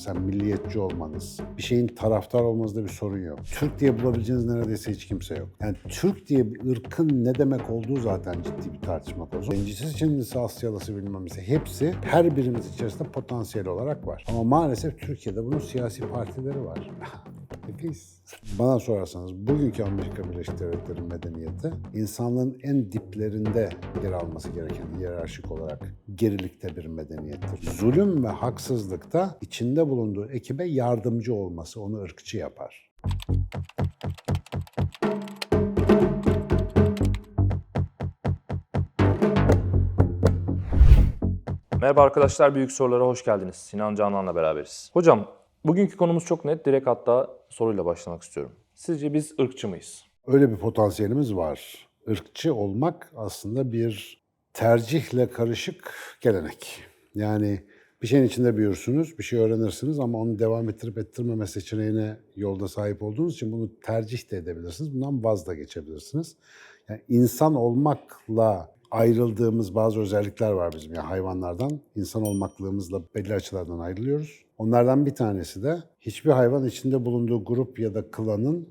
Mesela milliyetçi olmanız, bir şeyin taraftar olmanızda bir sorun yok. Türk diye bulabileceğiniz neredeyse hiç kimse yok. Yani Türk diye bir ırkın ne demek olduğu zaten ciddi bir tartışma konusu. Bencisiz Çinlisi, Asyalısı bilmem nesi hepsi her birimiz içerisinde potansiyel olarak var. Ama maalesef Türkiye'de bunun siyasi partileri var. Biz. Bana sorarsanız bugünkü Amerika Birleşik Devletleri medeniyeti insanlığın en diplerinde yer alması gereken hiyerarşik olarak gerilikte bir medeniyettir. Zulüm ve haksızlıkta içinde bulunduğu ekibe yardımcı olması onu ırkçı yapar. Merhaba arkadaşlar, Büyük Sorulara hoş geldiniz. Sinan Canan'la beraberiz. Hocam, bugünkü konumuz çok net. Direkt hatta soruyla başlamak istiyorum. Sizce biz ırkçı mıyız? Öyle bir potansiyelimiz var. Irkçı olmak aslında bir tercihle karışık gelenek. Yani bir şeyin içinde büyürsünüz, bir şey öğrenirsiniz ama onu devam ettirip ettirmeme seçeneğine yolda sahip olduğunuz için bunu tercih de edebilirsiniz. Bundan vaz da geçebilirsiniz. Yani insan olmakla ayrıldığımız bazı özellikler var bizim. Yani hayvanlardan insan olmaklığımızla belli açılardan ayrılıyoruz. Onlardan bir tanesi de hiçbir hayvan içinde bulunduğu grup ya da klanın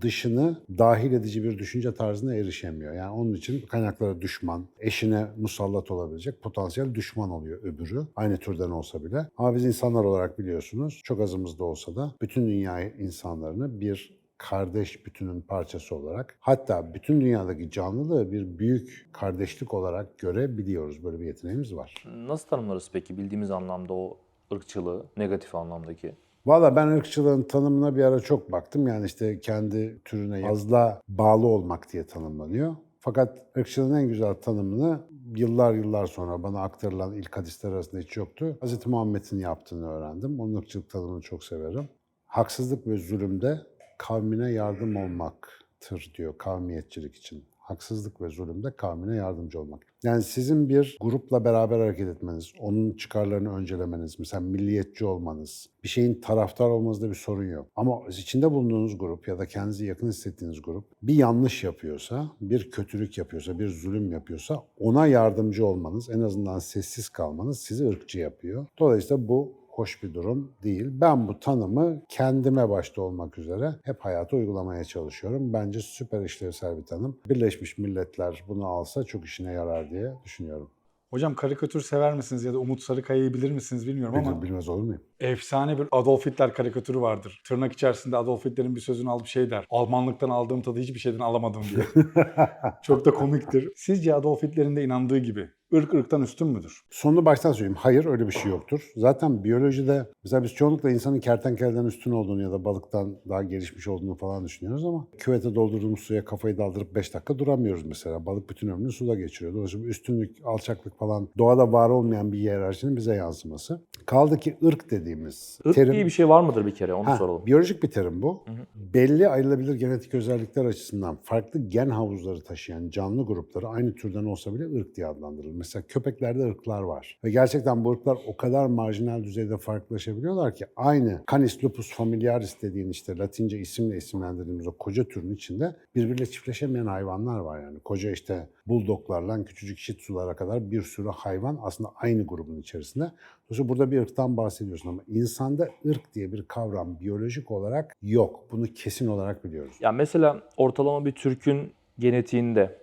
dışını dahil edici bir düşünce tarzına erişemiyor. Yani onun için kaynaklara düşman, eşine musallat olabilecek potansiyel düşman oluyor öbürü. Aynı türden olsa bile. Ama biz insanlar olarak biliyorsunuz çok azımızda olsa da bütün dünya insanlarını bir kardeş bütünün parçası olarak hatta bütün dünyadaki canlılığı bir büyük kardeşlik olarak görebiliyoruz. Böyle bir yeteneğimiz var. Nasıl tanımlarız peki bildiğimiz anlamda o ırkçılığı, negatif anlamdaki? Valla ben ırkçılığın tanımına bir ara çok baktım. Yani işte kendi türüne fazla bağlı olmak diye tanımlanıyor. Fakat ırkçılığın en güzel tanımını yıllar yıllar sonra bana aktarılan ilk hadisler arasında hiç yoktu. Hz. Muhammed'in yaptığını öğrendim. Onun ırkçılık tanımını çok severim. Haksızlık ve zulümde kavmine yardım olmaktır diyor kavmiyetçilik için. Haksızlık ve zulümde kavmine yardımcı olmak. Yani sizin bir grupla beraber hareket etmeniz, onun çıkarlarını öncelemeniz, mesela milliyetçi olmanız, bir şeyin taraftar olmanızda bir sorun yok. Ama içinde bulunduğunuz grup ya da kendinizi yakın hissettiğiniz grup bir yanlış yapıyorsa, bir kötülük yapıyorsa, bir zulüm yapıyorsa ona yardımcı olmanız, en azından sessiz kalmanız sizi ırkçı yapıyor. Dolayısıyla bu hoş bir durum değil. Ben bu tanımı kendime başta olmak üzere hep hayata uygulamaya çalışıyorum. Bence süper işlevsel bir tanım. Birleşmiş Milletler bunu alsa çok işine yarar diye düşünüyorum. Hocam karikatür sever misiniz ya da Umut Sarıkaya'yı bilir misiniz bilmiyorum ama bilmez olur muyum? Efsane bir Adolf Hitler karikatürü vardır. Tırnak içerisinde Adolf Hitler'in bir sözünü alıp şey der. Almanlıktan aldığım tadı hiçbir şeyden alamadım diye. Çok da komiktir. Sizce Adolf Hitler'in de inandığı gibi ırk ırktan üstün müdür? Sonunu baştan söyleyeyim. Hayır öyle bir şey yoktur. Zaten biyolojide mesela biz çoğunlukla insanın kertenkeleden üstün olduğunu ya da balıktan daha gelişmiş olduğunu falan düşünüyoruz ama küvete doldurduğumuz suya kafayı daldırıp 5 dakika duramıyoruz mesela. Balık bütün ömrünü suda geçiriyor. Dolayısıyla üstünlük, alçaklık falan doğada var olmayan bir hiyerarşinin bize yansıması. Kaldı ki ırk dediğimiz Irk terim... diye bir şey var mıdır bir kere onu Ha, soralım. Biyolojik bir terim bu. Belli ayrılabilir genetik özellikler açısından farklı gen havuzları taşıyan canlı grupları aynı türden olsa bile ırk diye adlandırılır. Mesela köpeklerde ırklar var. Ve gerçekten bu ırklar o kadar marjinal düzeyde farklılaşabiliyorlar ki aynı Canis lupus familiaris dediğin işte Latince isimle isimlendirdiğimiz o koca türün içinde birbiriyle çiftleşemeyen hayvanlar var yani. Koca işte buldoglarla küçücük shih tzu'lara kadar bir sürü hayvan aslında aynı grubun içerisinde. Dolayısıyla burada bir ırktan bahsediyorsun ama insanda ırk diye bir kavram biyolojik olarak yok. Bunu kesin olarak biliyoruz. Ya mesela ortalama bir Türk'ün genetiğinde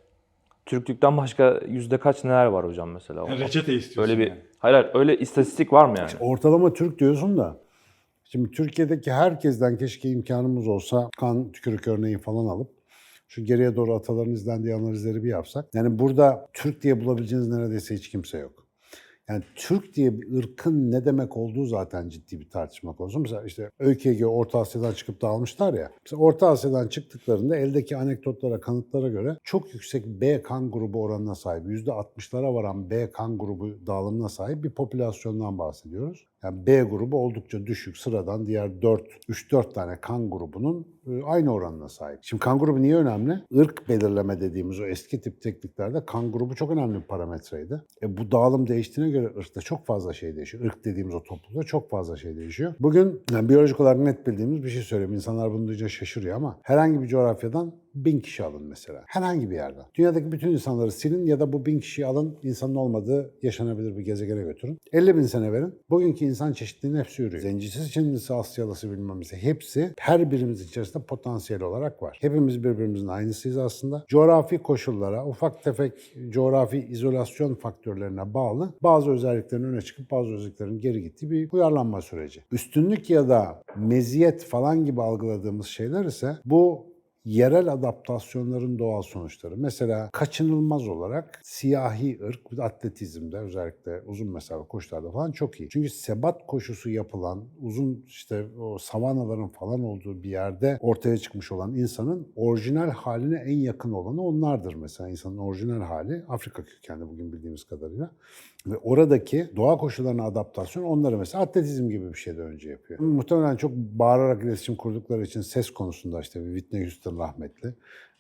Türklükten başka yüzde kaç neler var hocam mesela? reçete istiyorsun. Öyle bir yani. hayır, hayır öyle istatistik var mı yani? Ortalama Türk diyorsun da şimdi Türkiye'deki herkesten keşke imkanımız olsa kan tükürük örneği falan alıp şu geriye doğru ataların izlendiği analizleri bir yapsak. Yani burada Türk diye bulabileceğiniz neredeyse hiç kimse yok. Yani Türk diye bir ırkın ne demek olduğu zaten ciddi bir tartışma konusu. Mesela işte ÖKG Orta Asya'dan çıkıp dağılmışlar ya. Mesela Orta Asya'dan çıktıklarında eldeki anekdotlara, kanıtlara göre çok yüksek B kan grubu oranına sahip, %60'lara varan B kan grubu dağılımına sahip bir popülasyondan bahsediyoruz. Yani B grubu oldukça düşük, sıradan diğer 4, 3-4 tane kan grubunun e, aynı oranına sahip. Şimdi kan grubu niye önemli? Irk belirleme dediğimiz o eski tip tekniklerde kan grubu çok önemli bir parametreydi. E bu dağılım değiştiğine göre ırkta çok fazla şey değişiyor. Irk dediğimiz o toplulukta çok fazla şey değişiyor. Bugün yani biyolojik olarak net bildiğimiz bir şey söyleyeyim. İnsanlar bunu duyunca şaşırıyor ama herhangi bir coğrafyadan bin kişi alın mesela. Herhangi bir yerden. Dünyadaki bütün insanları silin ya da bu bin kişiyi alın insanın olmadığı yaşanabilir bir gezegene götürün. 50 bin sene verin. Bugünkü insan çeşitliliğinin hepsi yürüyor. Zencisi, Çinlisi, Asyalısı bilmem nesi hepsi her birimiz içerisinde potansiyel olarak var. Hepimiz birbirimizin aynısıyız aslında. Coğrafi koşullara, ufak tefek coğrafi izolasyon faktörlerine bağlı bazı özelliklerin öne çıkıp bazı özelliklerin geri gittiği bir uyarlanma süreci. Üstünlük ya da meziyet falan gibi algıladığımız şeyler ise bu yerel adaptasyonların doğal sonuçları. Mesela kaçınılmaz olarak siyahi ırk atletizmde özellikle uzun mesafe koşularda falan çok iyi. Çünkü sebat koşusu yapılan uzun işte o savanaların falan olduğu bir yerde ortaya çıkmış olan insanın orijinal haline en yakın olanı onlardır mesela. insanın orijinal hali Afrika kökenli bugün bildiğimiz kadarıyla. Ve oradaki doğa koşullarına adaptasyon onları mesela atletizm gibi bir şeyden önce yapıyor. Muhtemelen çok bağırarak iletişim kurdukları için ses konusunda işte Whitney Houston rahmetli.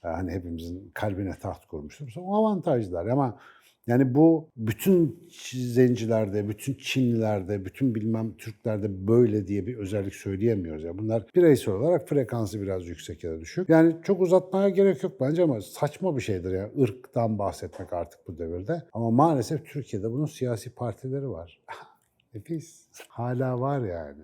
e, Hani hepimizin kalbine taht kurmuştur. O avantajlar ama yani bu bütün zencilerde, bütün Çinlilerde, bütün bilmem Türklerde böyle diye bir özellik söyleyemiyoruz. Ya bunlar bireysel olarak frekansı biraz yüksek ya da düşük. Yani çok uzatmaya gerek yok bence ama saçma bir şeydir ya. ırktan bahsetmek artık bu devirde. Ama maalesef Türkiye'de bunun siyasi partileri var. Nefis. Hala var yani.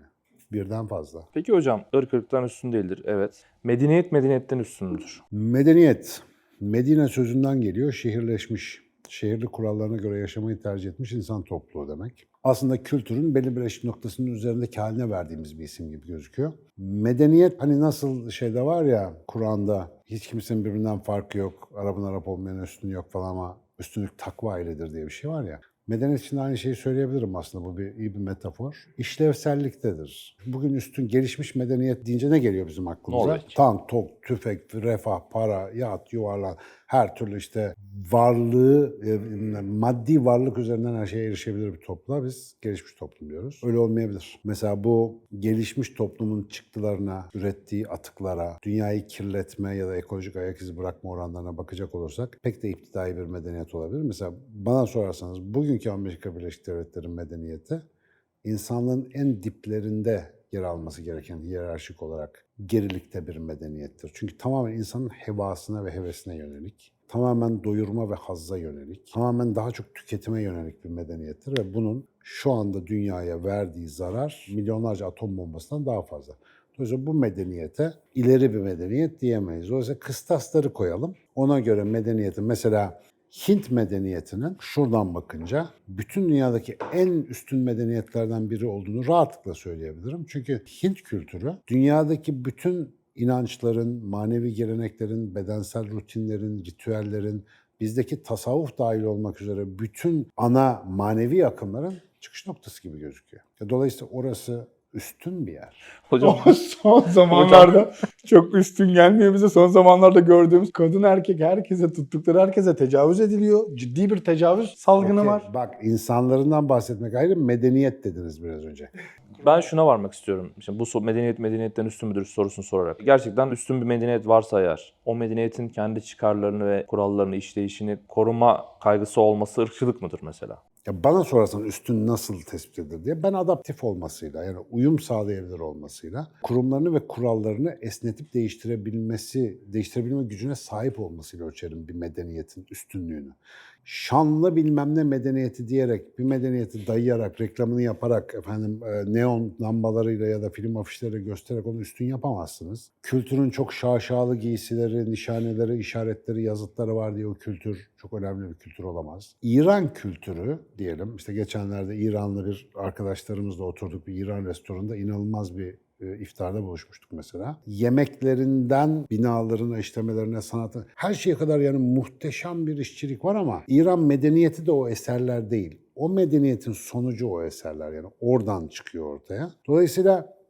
Birden fazla. Peki hocam ırk ırktan üstün değildir. Evet. Medeniyet medeniyetten üstün müdür? Medeniyet. Medine sözünden geliyor. Şehirleşmiş, şehirli kurallarına göre yaşamayı tercih etmiş insan topluluğu demek. Aslında kültürün belli bir eşik noktasının üzerindeki haline verdiğimiz bir isim gibi gözüküyor. Medeniyet hani nasıl şeyde var ya Kur'an'da hiç kimsenin birbirinden farkı yok, Arap'ın Arap olmayan üstünü yok falan ama üstünlük takva iledir diye bir şey var ya. Medeniyet için aynı şeyi söyleyebilirim aslında. Bu bir iyi bir metafor. İşlevselliktedir. Bugün üstün gelişmiş medeniyet deyince ne geliyor bizim aklımıza? Norveç. Tank, top, tüfek, refah, para, yat, yuvarlan, her türlü işte varlığı, e, maddi varlık üzerinden her şeye erişebilir bir topluluğa biz gelişmiş toplum diyoruz. Öyle olmayabilir. Mesela bu gelişmiş toplumun çıktılarına, ürettiği atıklara, dünyayı kirletme ya da ekolojik ayak izi bırakma oranlarına bakacak olursak pek de iptidai bir medeniyet olabilir. Mesela bana sorarsanız bugünkü Amerika Birleşik Devletleri'nin medeniyeti insanlığın en diplerinde yer alması gereken hiyerarşik olarak gerilikte bir medeniyettir. Çünkü tamamen insanın hevasına ve hevesine yönelik, tamamen doyurma ve hazza yönelik, tamamen daha çok tüketime yönelik bir medeniyettir ve bunun şu anda dünyaya verdiği zarar milyonlarca atom bombasından daha fazla. Dolayısıyla bu medeniyete ileri bir medeniyet diyemeyiz. Dolayısıyla kıstasları koyalım. Ona göre medeniyetin mesela Hint medeniyetinin şuradan bakınca bütün dünyadaki en üstün medeniyetlerden biri olduğunu rahatlıkla söyleyebilirim. Çünkü Hint kültürü dünyadaki bütün inançların, manevi geleneklerin, bedensel rutinlerin, ritüellerin, bizdeki tasavvuf dahil olmak üzere bütün ana manevi akımların çıkış noktası gibi gözüküyor. Dolayısıyla orası üstün bir yer. Hocam Ama son zamanlarda çok üstün gelmiyor bize. Son zamanlarda gördüğümüz kadın erkek herkese tuttukları herkese tecavüz ediliyor. Ciddi bir tecavüz salgını Okey, var. Bak insanlarından bahsetmek ayrı, medeniyet dediniz biraz önce. ben şuna varmak istiyorum. Şimdi bu medeniyet medeniyetten üstün müdür sorusunu sorarak. Gerçekten üstün bir medeniyet varsa eğer o medeniyetin kendi çıkarlarını ve kurallarını, işleyişini koruma kaygısı olması ırkçılık mıdır mesela? Ya bana sorarsan üstün nasıl tespit edilir diye ben adaptif olmasıyla yani uyum sağlayabilir olmasıyla kurumlarını ve kurallarını esnetip değiştirebilmesi, değiştirebilme gücüne sahip olmasıyla ölçerim bir medeniyetin üstünlüğünü. Şanlı bilmem ne medeniyeti diyerek bir medeniyeti dayayarak, reklamını yaparak efendim e, neon lambalarıyla ya da film afişleriyle göstererek onu üstün yapamazsınız. Kültürün çok şaşalı giysileri, nişaneleri, işaretleri, yazıtları var diye o kültür çok önemli bir kültür olamaz. İran kültürü diyelim, işte geçenlerde İranlı bir arkadaşlarımızla oturduk bir İran restoranında inanılmaz bir iftarda buluşmuştuk mesela. Yemeklerinden binalarına, işlemelerine, sanatına her şeye kadar yani muhteşem bir işçilik var ama İran medeniyeti de o eserler değil. O medeniyetin sonucu o eserler yani oradan çıkıyor ortaya. Dolayısıyla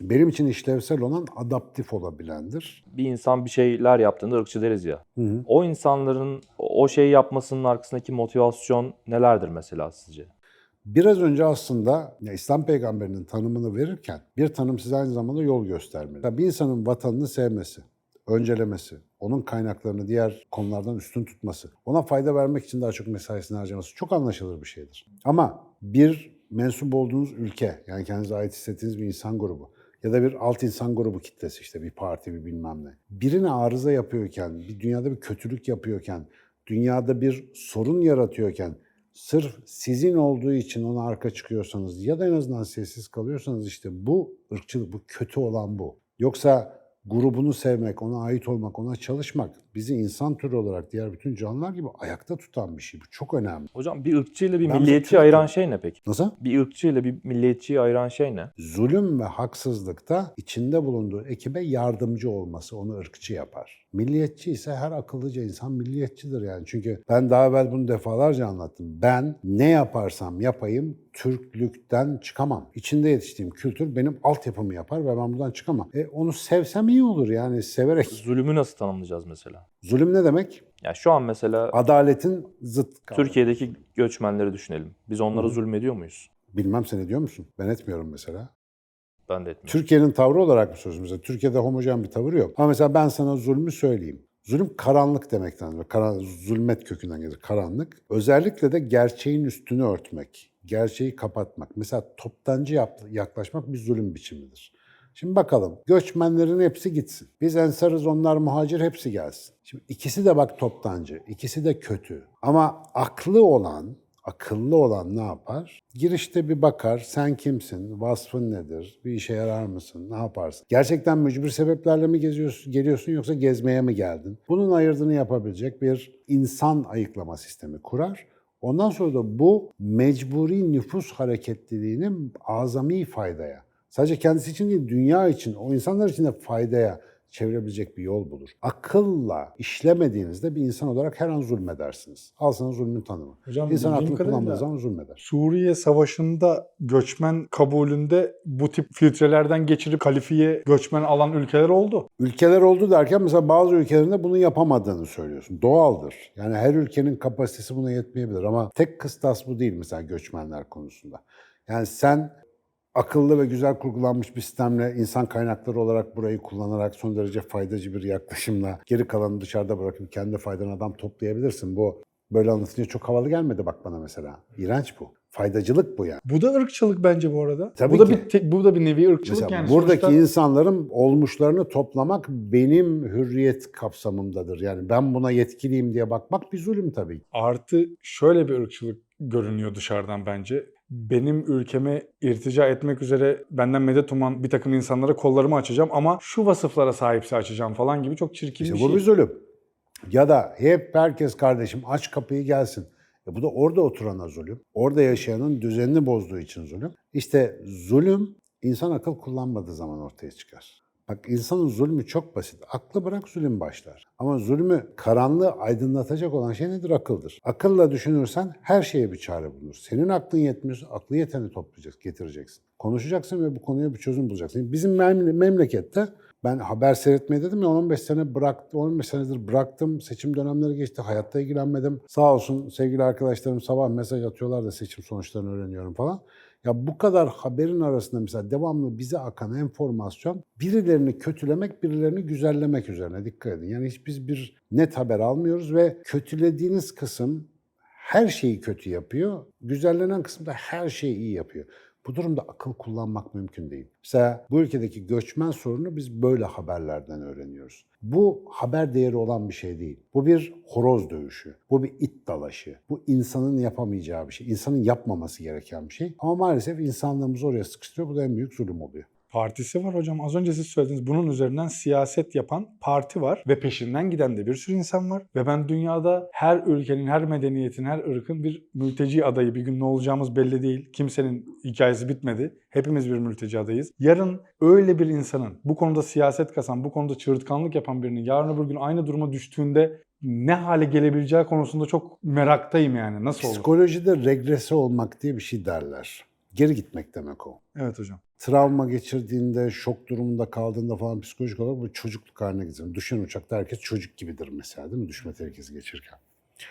benim için işlevsel olan adaptif olabilendir. Bir insan bir şeyler yaptığında ırkçı deriz ya. Hı hı. O insanların o şeyi yapmasının arkasındaki motivasyon nelerdir mesela sizce? Biraz önce aslında ya İslam peygamberinin tanımını verirken bir tanım size aynı zamanda yol göstermeli. Bir insanın vatanını sevmesi, öncelemesi, onun kaynaklarını diğer konulardan üstün tutması, ona fayda vermek için daha çok mesaisini harcaması çok anlaşılır bir şeydir. Ama bir mensup olduğunuz ülke, yani kendinize ait hissettiğiniz bir insan grubu Ya da bir alt insan grubu kitlesi işte bir parti bir bilmem ne. Birine arıza yapıyorken, bir dünyada bir kötülük yapıyorken, dünyada bir sorun yaratıyorken sırf sizin olduğu için ona arka çıkıyorsanız ya da en azından sessiz kalıyorsanız işte bu ırkçılık, bu kötü olan bu. Yoksa grubunu sevmek, ona ait olmak, ona çalışmak bizi insan türü olarak diğer bütün canlılar gibi ayakta tutan bir şey. Bu çok önemli. Hocam bir ırkçı ile bir Ben milliyetçi ayıran şey ne peki? Nasıl? Bir ırkçı ile bir milliyetçiyi ayıran şey ne? zulüm ve haksızlıkta içinde bulunduğu ekibe yardımcı olması onu ırkçı yapar. Milliyetçi ise her akıllıca insan milliyetçidir yani. Çünkü ben daha evvel bunu defalarca anlattım. Ben ne yaparsam yapayım Türklükten çıkamam. İçinde yetiştiğim kültür benim altyapımı yapar ve ben buradan çıkamam. E onu sevsem iyi olur yani severek. Zulümü nasıl tanımlayacağız mesela? Zulüm ne demek? Ya şu an mesela Adaletin zıt. kavramı. Türkiye'deki göçmenleri düşünelim. Biz onlara zulmediyor muyuz? Bilmem sen ediyor musun? Ben etmiyorum mesela. Ben de etmiyorum. Türkiye'nin tavrı olarak mı söylüyorsun? Mesela Türkiye'de homojen bir tavır yok. Ama mesela ben sana zulmü söyleyeyim. Zulüm karanlık demekten, karan, zulmet kökünden gelir, karanlık. Özellikle de gerçeğin üstünü örtmek, gerçeği kapatmak. Mesela toptancı yaklaşmak bir zulüm biçimidir. Şimdi bakalım, göçmenlerin hepsi gitsin. Biz ensarız, onlar muhacir, hepsi gelsin. Şimdi ikisi de bak toptancı, ikisi de kötü. Ama aklı olan, akıllı olan ne yapar? Girişte bir bakar, sen kimsin, vasfın nedir, bir işe yarar mısın, ne yaparsın? Gerçekten mücbir sebeplerle mi geziyorsun, geliyorsun yoksa gezmeye mi geldin? Bunun ayırdığını yapabilecek bir insan ayıklama sistemi kurar. Ondan sonra da bu mecburi nüfus hareketliliğini azami faydaya, sadece kendisi için değil, dünya için, o insanlar için de faydaya çevirebilecek bir yol bulur. Akılla işlemediğinizde bir insan olarak her an zulmedersiniz. Al sana zulmün tanımı. Hocam İnsan aklını kullanmadığı zaman zulmeder. Suriye Savaşı'nda göçmen kabulünde bu tip filtrelerden geçirip kalifiye göçmen alan ülkeler oldu. Ülkeler oldu derken mesela bazı ülkelerinde bunu yapamadığını söylüyorsun. Doğaldır. Yani her ülkenin kapasitesi buna yetmeyebilir ama tek kıstas bu değil mesela göçmenler konusunda. Yani sen akıllı ve güzel kurgulanmış bir sistemle insan kaynakları olarak burayı kullanarak son derece faydacı bir yaklaşımla geri kalanı dışarıda bırakıp kendi faydan adam toplayabilirsin. Bu böyle anlatınca çok havalı gelmedi bak bana mesela. İğrenç bu. Faydacılık bu yani. Bu da ırkçılık bence bu arada. Tabii bu da ki. bir tek- bu da bir nevi ırkçılık Mesela yani. buradaki Sonuçta insanların olmuşlarını toplamak benim hürriyet kapsamımdadır. Yani ben buna yetkiliyim diye bakmak bir zulüm tabii. artı şöyle bir ırkçılık görünüyor dışarıdan bence. Benim ülkeme irtica etmek üzere benden medet uman bir takım insanlara kollarımı açacağım ama şu vasıflara sahipse açacağım falan gibi çok çirkin İşte bir bu şey. bir zulüm. Ya da hep herkes kardeşim aç kapıyı gelsin. E bu da orada oturana zulüm. Orada yaşayanın düzenini bozduğu için zulüm. İşte zulüm insan akıl kullanmadığı zaman ortaya çıkar. Bak insanın zulmü çok basit. Aklı bırak zulüm başlar. Ama zulmü karanlığı aydınlatacak olan şey nedir? Akıldır. Akılla düşünürsen her şeye bir çare bulunur. Senin aklın yetmiyorsa aklı yeteni toplayacaksın, getireceksin. Konuşacaksın ve bu konuya bir çözüm bulacaksın. Bizim memle- memlekette ben haber seyretmeyi dedim ya 15 sene bıraktım, 15 senedir bıraktım. Seçim dönemleri geçti, hayatta ilgilenmedim. Sağ olsun sevgili arkadaşlarım sabah mesaj atıyorlar da seçim sonuçlarını öğreniyorum falan. Ya bu kadar haberin arasında mesela devamlı bize akan enformasyon birilerini kötülemek, birilerini güzellemek üzerine dikkat edin. Yani hiç biz bir net haber almıyoruz ve kötülediğiniz kısım her şeyi kötü yapıyor. Güzellenen kısım da her şeyi iyi yapıyor. Bu durumda akıl kullanmak mümkün değil. Mesela bu ülkedeki göçmen sorunu biz böyle haberlerden öğreniyoruz. Bu haber değeri olan bir şey değil. Bu bir horoz dövüşü. Bu bir it dalaşı. Bu insanın yapamayacağı bir şey. İnsanın yapmaması gereken bir şey. Ama maalesef insanlığımızı oraya sıkıştırıyor. Bu da en büyük zulüm oluyor. Partisi var hocam. Az önce siz söylediniz. Bunun üzerinden siyaset yapan parti var ve peşinden giden de bir sürü insan var. Ve ben dünyada her ülkenin, her medeniyetin, her ırkın bir mülteci adayı. Bir gün ne olacağımız belli değil. Kimsenin hikayesi bitmedi. Hepimiz bir mülteci adayız. Yarın öyle bir insanın bu konuda siyaset kasan, bu konuda çığırtkanlık yapan birinin yarın öbür gün aynı duruma düştüğünde ne hale gelebileceği konusunda çok meraktayım yani. Nasıl olur? Psikolojide regrese olmak diye bir şey derler. Geri gitmek demek o. Evet hocam. Travma geçirdiğinde, şok durumunda kaldığında falan psikolojik olarak bu çocukluk haline getiriyor. Düşen uçakta herkes çocuk gibidir mesela değil mi? Düşme tehlikesi geçirirken.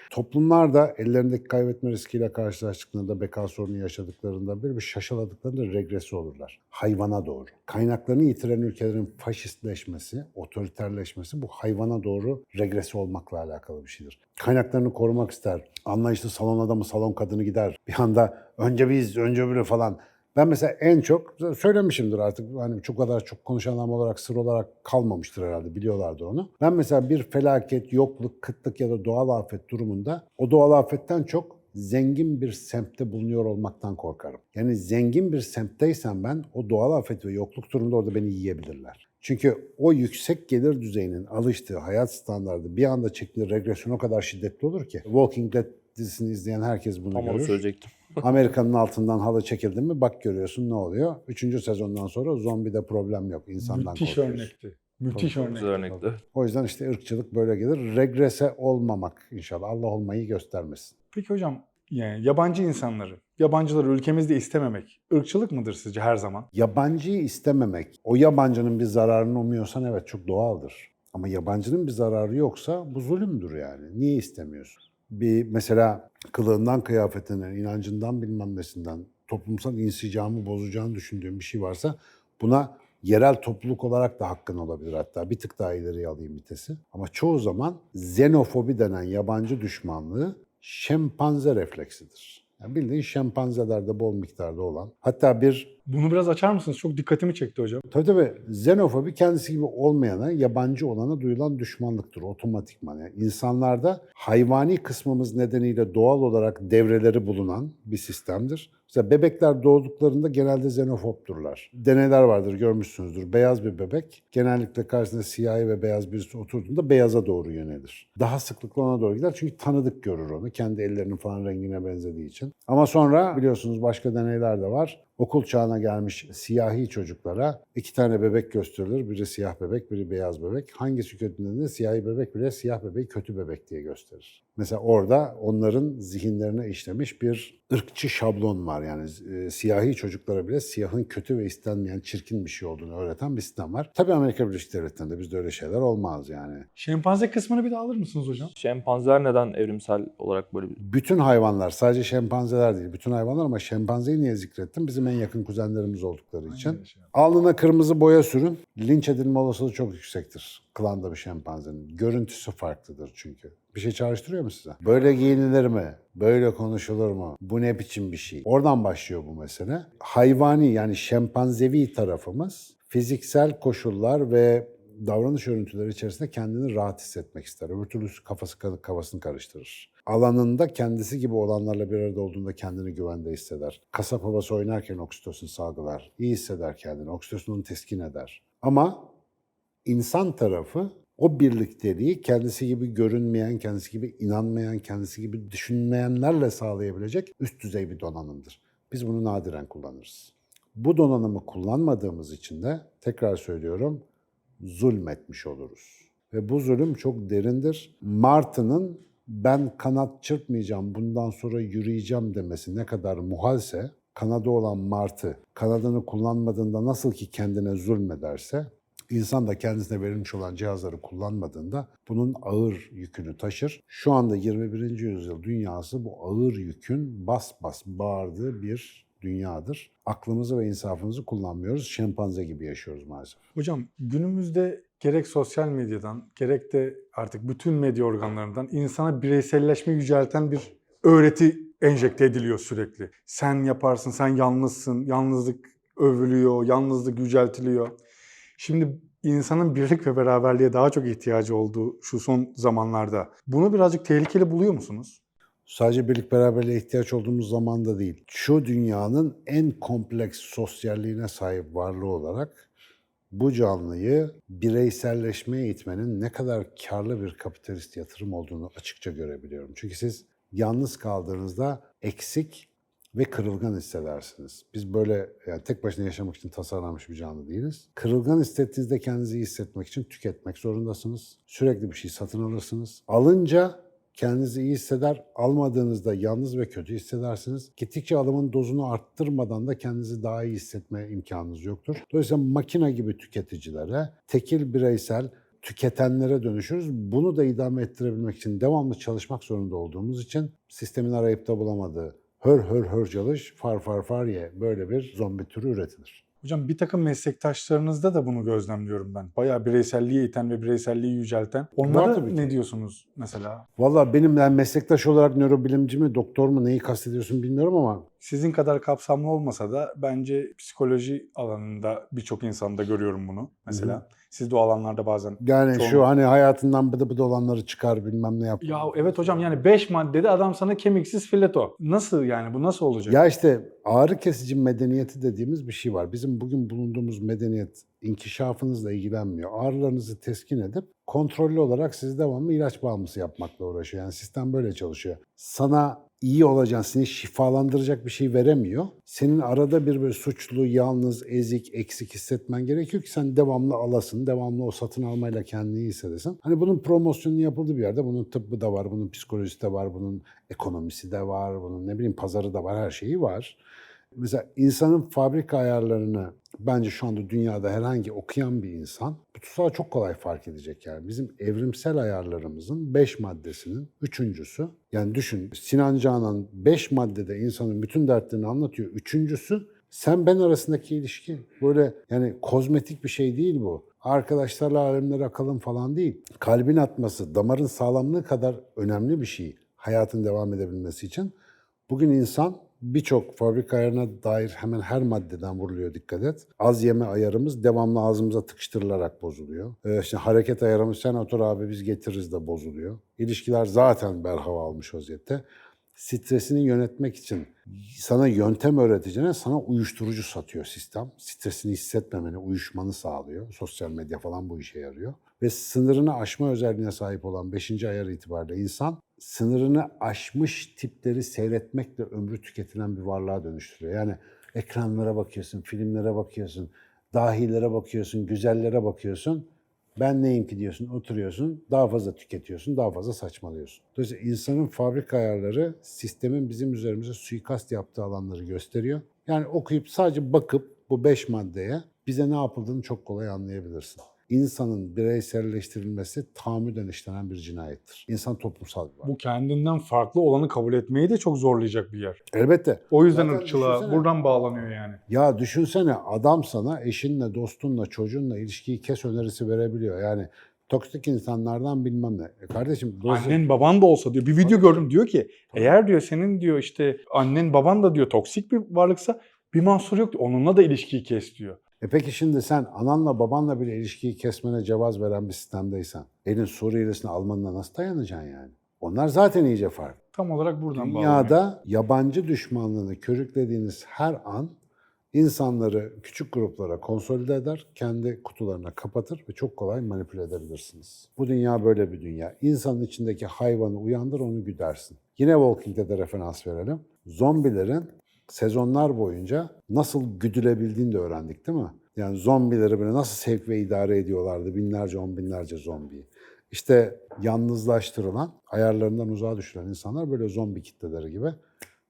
Toplumlar da ellerindeki kaybetme riskiyle karşılaştıklarında, beka sorunu yaşadıklarında bir bir şaşaladıklarında regresi olurlar. Hayvana doğru. Kaynaklarını yitiren ülkelerin faşistleşmesi, otoriterleşmesi bu hayvana doğru regresi olmakla alakalı bir şeydir. Kaynaklarını korumak ister. Anlayışlı salon adamı, salon kadını gider. Bir anda önce biz, önce öbürü falan. Ben mesela en çok söylemişimdir artık hani çok kadar çok konuşan adam olarak sır olarak kalmamıştır herhalde biliyorlardı onu. Ben mesela bir felaket, yokluk, kıtlık ya da doğal afet durumunda o doğal afetten çok zengin bir semtte bulunuyor olmaktan korkarım. Yani zengin bir semtteysen ben o doğal afet ve yokluk durumunda orada beni yiyebilirler. Çünkü o yüksek gelir düzeyinin alıştığı hayat standardı bir anda çektiği regresyon o kadar şiddetli olur ki. Walking Dead dizisini izleyen herkes bunu Tam görür. söyleyecektim. Amerika'nın altından halı çekildi mi bak görüyorsun ne oluyor. Üçüncü sezondan sonra zombide problem yok. İnsandan Müthiş korkuyorsun. örnekti. Müthiş Çok örnek. güzel örnekti. O yüzden işte ırkçılık böyle gelir. Regrese olmamak inşallah. Allah olmayı göstermesin. Peki hocam yani yabancı insanları, yabancıları ülkemizde istememek ırkçılık mıdır sizce her zaman? Yabancıyı istememek, o yabancının bir zararını umuyorsan evet çok doğaldır. Ama yabancının bir zararı yoksa bu zulümdür yani. Niye istemiyorsun? Bir mesela kılığından, kıyafetinden, inancından bilmem nesinden toplumsal insicamı bozacağını düşündüğün bir şey varsa buna yerel topluluk olarak da hakkın olabilir hatta. Bir tık daha ileriye alayım vitesi. Ama çoğu zaman xenofobi denen yabancı düşmanlığı şempanze refleksidir. Yani bildiğin şempanzelerde bol miktarda olan. Hatta bir Bunu biraz açar mısınız? Çok dikkatimi çekti hocam. Tabii tabii. Xenofobi kendisi gibi olmayana, yabancı olana duyulan düşmanlıktır otomatikman. Yani insanlarda hayvani kısmımız nedeniyle doğal olarak devreleri bulunan bir sistemdir. Mesela bebekler doğduklarında genelde xenofobdurlar. Deneyler vardır görmüşsünüzdür. Beyaz bir bebek genellikle karşısında siyahi ve beyaz birisi oturduğunda beyaza doğru yönelir. Daha sıklıkla ona doğru gider çünkü tanıdık görür onu. Kendi ellerinin falan rengine benzediği için. Ama sonra biliyorsunuz başka deneyler de var okul çağına gelmiş siyahi çocuklara iki tane bebek gösterilir. Biri siyah bebek, biri beyaz bebek. Hangisi kötü dediğinde siyahi bebek bile siyah bebeği kötü bebek diye gösterir. Mesela orada onların zihinlerine işlemiş bir ırkçı şablon var. Yani e, siyahi çocuklara bile siyahın kötü ve istenmeyen çirkin bir şey olduğunu öğreten bir sistem var. Tabii Amerika Birleşik Devletleri'nde bizde öyle şeyler olmaz yani. Şempanze kısmını bir daha alır mısınız hocam? Şempanzeler neden evrimsel olarak böyle bir... Bütün hayvanlar, sadece şempanzeler değil, bütün hayvanlar ama şempanzeyi niye zikrettim? Bizim en yakın kuzenlerimiz oldukları için. Aynen şey. Alnına kırmızı boya sürün. Linç edilme olasılığı çok yüksektir. Klanda bir şempanzenin. Görüntüsü farklıdır çünkü. Bir şey çağrıştırıyor mu size? Böyle giyinilir mi? Böyle konuşulur mu? Bu ne biçim bir şey? Oradan başlıyor bu mesele. Hayvani yani şempanzevi tarafımız fiziksel koşullar ve davranış örüntüleri içerisinde kendini rahat hissetmek ister. Öbür türlü kafası kafasını karıştırır. Alanında kendisi gibi olanlarla bir arada olduğunda kendini güvende hisseder. Kasap havası oynarken oksitosin salgılar. İyi hisseder kendini. Oksitosin onu teskin eder. Ama insan tarafı o birlikteliği kendisi gibi görünmeyen, kendisi gibi inanmayan, kendisi gibi düşünmeyenlerle sağlayabilecek üst düzey bir donanımdır. Biz bunu nadiren kullanırız. Bu donanımı kullanmadığımız için de tekrar söylüyorum zulmetmiş oluruz. Ve bu zulüm çok derindir. Martı'nın ben kanat çırpmayacağım, bundan sonra yürüyeceğim demesi ne kadar muhalse, kanadı olan martı kanadını kullanmadığında nasıl ki kendine zulmederse, insan da kendisine verilmiş olan cihazları kullanmadığında bunun ağır yükünü taşır. Şu anda 21. yüzyıl dünyası bu ağır yükün bas bas bağırdığı bir dünyadır. Aklımızı ve insafımızı kullanmıyoruz. Şempanze gibi yaşıyoruz maalesef. Hocam günümüzde gerek sosyal medyadan gerek de artık bütün medya organlarından insana bireyselleşme yücelten bir öğreti enjekte ediliyor sürekli. Sen yaparsın, sen yalnızsın, yalnızlık övülüyor, yalnızlık yüceltiliyor. Şimdi insanın birlik ve beraberliğe daha çok ihtiyacı olduğu şu son zamanlarda bunu birazcık tehlikeli buluyor musunuz? Sadece birlik beraberliğe ihtiyaç olduğumuz zamanda değil. Şu dünyanın en kompleks sosyalliğine sahip varlığı olarak bu canlıyı bireyselleşmeye itmenin ne kadar karlı bir kapitalist yatırım olduğunu açıkça görebiliyorum. Çünkü siz yalnız kaldığınızda eksik ve kırılgan hissedersiniz. Biz böyle yani tek başına yaşamak için tasarlanmış bir canlı değiliz. Kırılgan hissettiğinizde kendinizi iyi hissetmek için tüketmek zorundasınız. Sürekli bir şey satın alırsınız. Alınca kendinizi iyi hisseder, almadığınızda yalnız ve kötü hissedersiniz. Gittikçe alımın dozunu arttırmadan da kendinizi daha iyi hissetme imkanınız yoktur. Dolayısıyla makine gibi tüketicilere, tekil bireysel tüketenlere dönüşürüz. Bunu da idame ettirebilmek için devamlı çalışmak zorunda olduğumuz için sistemin arayıp da bulamadığı hör hör hör çalış, far far far ye böyle bir zombi türü üretilir. Hocam bir takım meslektaşlarınızda da bunu gözlemliyorum ben. Bayağı bireyselliği iten ve bireyselliği yücelten. Onlara ne diyorsunuz mesela? Valla benim yani meslektaş olarak nörobilimci mi, doktor mu neyi kastediyorsun bilmiyorum ama Sizin kadar kapsamlı olmasa da bence psikoloji alanında birçok insanda görüyorum bunu mesela. Siz de o alanlarda bazen Yani Çoğun- şu hani hayatından bıdı bıdı olanları çıkar bilmem ne yap. Ya evet hocam yani 5 maddede adam sana kemiksiz fileto. Nasıl yani bu nasıl olacak? Ya işte ağrı kesici medeniyeti dediğimiz bir şey var. Bizim bugün bulunduğumuz medeniyet inkişafınızla ilgilenmiyor. Ağrılarınızı teskin edip kontrollü olarak sizi devamlı ilaç bağımlısı yapmakla uğraşıyor. Yani sistem böyle çalışıyor. Sana iyi olacağın, seni şifalandıracak bir şey veremiyor. Senin arada bir böyle suçlu, yalnız, ezik, eksik hissetmen gerekiyor ki sen devamlı alasın, devamlı o satın almayla kendini iyi hissedesin. Hani bunun promosyonu yapıldı bir yerde. Bunun tıbbı da var, bunun psikolojisi de var, bunun ekonomisi de var, bunun ne bileyim pazarı da var, her şeyi var. Mesela insanın fabrika ayarlarını bence şu anda dünyada herhangi okuyan bir insan bu tuzağı çok kolay fark edecek yani. Bizim evrimsel ayarlarımızın 5 maddesinin üçüncüsü. Yani düşün Sinan Canan 5 maddede insanın bütün dertlerini anlatıyor. Üçüncüsü sen ben arasındaki ilişki. Böyle yani kozmetik bir şey değil bu. Arkadaşlarla alemlere akalım falan değil. Kalbin atması, damarın sağlamlığı kadar önemli bir şey hayatın devam edebilmesi için. Bugün insan birçok fabrika ayarına dair hemen her maddeden vuruluyor dikkat et. Az yeme ayarımız devamlı ağzımıza tıkıştırılarak bozuluyor. Ee, işte hareket ayarımız sen otur abi biz getiririz de bozuluyor. İlişkiler zaten berhava almış vaziyette. Stresini yönetmek için sana yöntem öğreteceğine sana uyuşturucu satıyor sistem. Stresini hissetmemeni, uyuşmanı sağlıyor. Sosyal medya falan bu işe yarıyor. Ve sınırını aşma özelliğine sahip olan 5. ayar itibariyle insan sınırını aşmış tipleri seyretmekle ömrü tüketilen bir varlığa dönüştürüyor. Yani ekranlara bakıyorsun, filmlere bakıyorsun, dahilere bakıyorsun, güzellere bakıyorsun. Ben neyim ki diyorsun, oturuyorsun, daha fazla tüketiyorsun, daha fazla saçmalıyorsun. Dolayısıyla insanın fabrika ayarları sistemin bizim üzerimize suikast yaptığı alanları gösteriyor. Yani okuyup sadece bakıp bu beş maddeye bize ne yapıldığını çok kolay anlayabilirsin. İnsanın bireyselleştirilmesi tahammüden işlenen bir cinayettir. İnsan toplumsal bir varlık. Bu kendinden farklı olanı kabul etmeyi de çok zorlayacak bir yer. Elbette. O yüzden Zaten ırkçılığa düşünsene. buradan bağlanıyor yani. Ya düşünsene adam sana eşinle, dostunla, çocuğunla ilişkiyi kes önerisi verebiliyor. Yani toksik insanlardan bilmem ne. E kardeşim dolayısıyla- Annen baban da olsa diyor. Bir video gördüm diyor ki eğer diyor senin diyor işte annen baban da diyor toksik bir varlıksa bir mahsur yok. Onunla da ilişkiyi kes diyor. E peki şimdi sen ananla babanla bile ilişkiyi kesmene cevaz veren bir sistemdeysen elin Suriyelisini Almanına nasıl dayanacaksın yani? Onlar zaten iyice farklı. Tam olarak buradan bağlanıyor. Dünyada yabancı düşmanlığını körüklediğiniz her an insanları küçük gruplara konsolide eder, kendi kutularına kapatır ve çok kolay manipüle edebilirsiniz. Bu dünya böyle bir dünya. İnsanın içindeki hayvanı uyandır, onu güdersin. Yine Walking Dead'e referans verelim. Zombilerin sezonlar boyunca nasıl güdülebildiğini de öğrendik değil mi? Yani zombileri böyle nasıl sevk ve idare ediyorlardı binlerce on binlerce zombiyi. İşte yalnızlaştırılan, ayarlarından uzağa düşüren insanlar böyle zombi kitleleri gibi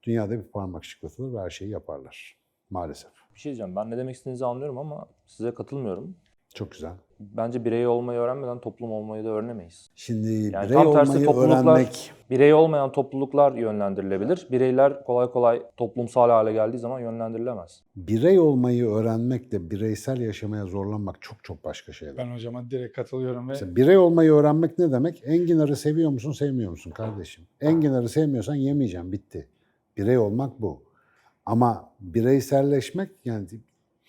dünyada bir parmak şıklatılır ve her şeyi yaparlar. Maalesef. Bir şey diyeceğim. Ben ne demek istediğinizi anlıyorum ama size katılmıyorum. Çok güzel. Bence birey olmayı öğrenmeden toplum olmayı da öğrenemeyiz. Şimdi Yani birey tam tersi olmayı topluluklar- öğrenmek Birey olmayan topluluklar yönlendirilebilir. Bireyler kolay kolay toplumsal hale geldiği zaman yönlendirilemez. birey olmayı öğrenmekle bireysel yaşamaya zorlanmak çok çok başka şeyler. Ben hocama direkt katılıyorum ve Mesela birey olmayı öğrenmek ne demek? Enginarı seviyor musun, sevmiyor musun kardeşim? Enginarı sevmiyorsan yemeyeceğim, bitti. Birey olmak bu. Ama bireyselleşmek yani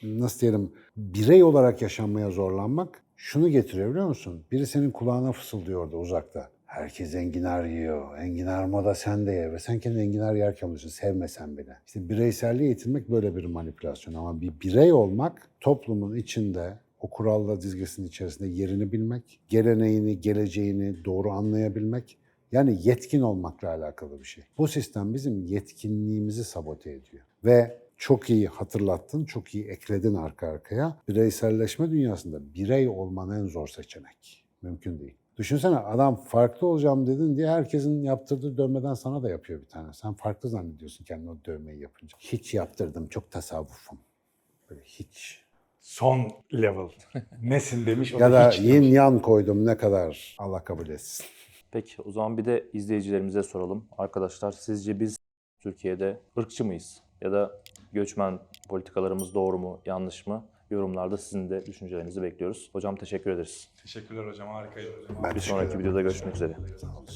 nasıl diyelim birey olarak yaşanmaya zorlanmak şunu getiriyor biliyor musun? Biri senin kulağına fısıldıyor orada uzakta. Herkes enginar yiyor. Enginar moda sen de ye. Ve sen kendi enginar yerken oluyorsun. Sevmesen bile. İşte bireyselliği eğitilmek böyle bir manipülasyon. Ama bir birey olmak toplumun içinde o kurallar dizgesinin içerisinde yerini bilmek, geleneğini, geleceğini doğru anlayabilmek. Yani yetkin olmakla alakalı bir şey. Bu sistem bizim yetkinliğimizi sabote ediyor. Ve çok iyi hatırlattın, çok iyi ekledin arka arkaya. Bireyselleşme dünyasında birey olman en zor seçenek. Mümkün değil. Düşünsene adam farklı olacağım dedin diye herkesin yaptırdığı dövmeden sana da yapıyor bir tane. Sen farklı zannediyorsun kendini o dövmeyi yapınca. Hiç yaptırdım, çok tasavvufum. Böyle hiç. son level. Nesin demiş Ya da yin demiş. yan koydum ne kadar Allah kabul etsin. Peki o zaman bir de izleyicilerimize soralım. Arkadaşlar sizce biz Türkiye'de ırkçı mıyız? Ya da göçmen politikalarımız doğru mu, yanlış mı? Yorumlarda sizin de düşüncelerinizi bekliyoruz. Hocam teşekkür ederiz. Teşekkürler hocam harikaydı hocam. Bir sonraki videoda görüşmek üzere. Sağ olun.